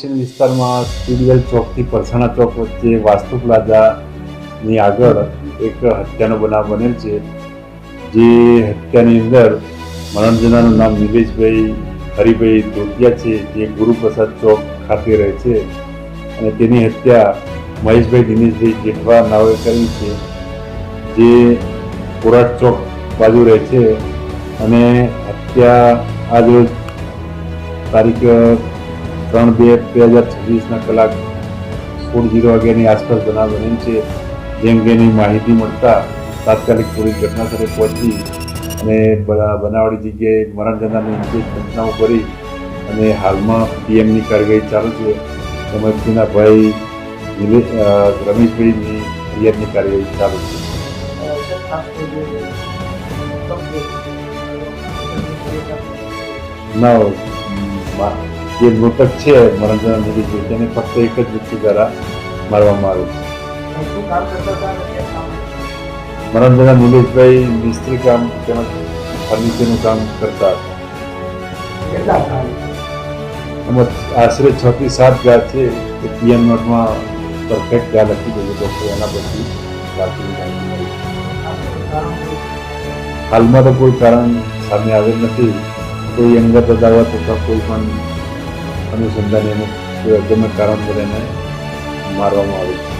Station વિસ્તારમાં Speedwell ચોકથી Parsana ચોક વચ્ચે વાસ્તુ પ્લાઝાની આગળ એક હત્યાનો બનાવ બનેલ છે, જે હત્યાની અંદર મરણજનાનું નામ નિલેશભાઈ, હરિભાઈ ધોતિયા છે, જે ગુરુપ્રસાદ ચોક ખાતે રહે છે અને તેની હત્યા મહેશભાઈ દિનેશભાઈ જેઠવા નાવે કરી છે, જે કોરાટ ચોક બાજુ રહે છે અને હત્યા આજે તારીખ ત્રણ બે બે હજાર છવ્વીસના કલાક સોળ જીરો વાગ્યાની આસપાસ બનાવ બનેલ છે. જેમ કે એની માહિતી મળતા તાત્કાલિક પોલીસ ઘટના સ્થળે પહોંચી અને બના- બનાવડી જગ્યાએ મરણ જનારની પંચનામું કરી અને હાલમાં પીએમની કાર્યવાહી ચાલુ છે. તેમજ તેના ભાઈ રમેશભાઈની પીએમની કાર્યવાહી ચાલુ છે. ના જે મૃતક છે મરણજના નિલેશભાઈ તેને ફક્ત એક જ વ્યક્તિ દ્વારા મારવામાં આવે છે. મરણજના નિલેશભાઈ મિસ્ત્રી કામ તેમજ ફર્નિચરનું કામ કરતા હતા. એમાં આશરે છ થી સાત ગા છે. એ પીએમ નોટમાં પરફેક્ટ ગા લખી દેજો ડૉક્ટર એના પછી બાકીની માહિતી મળી હાલમાં તો કોઈ કારણ સામે આવેલ નથી. કોઈ અંગત અદાવત અથવા કોઈ પણ અનુસંધાન એનું અગમ્ય કારણ એને મારવામાં આવે છે.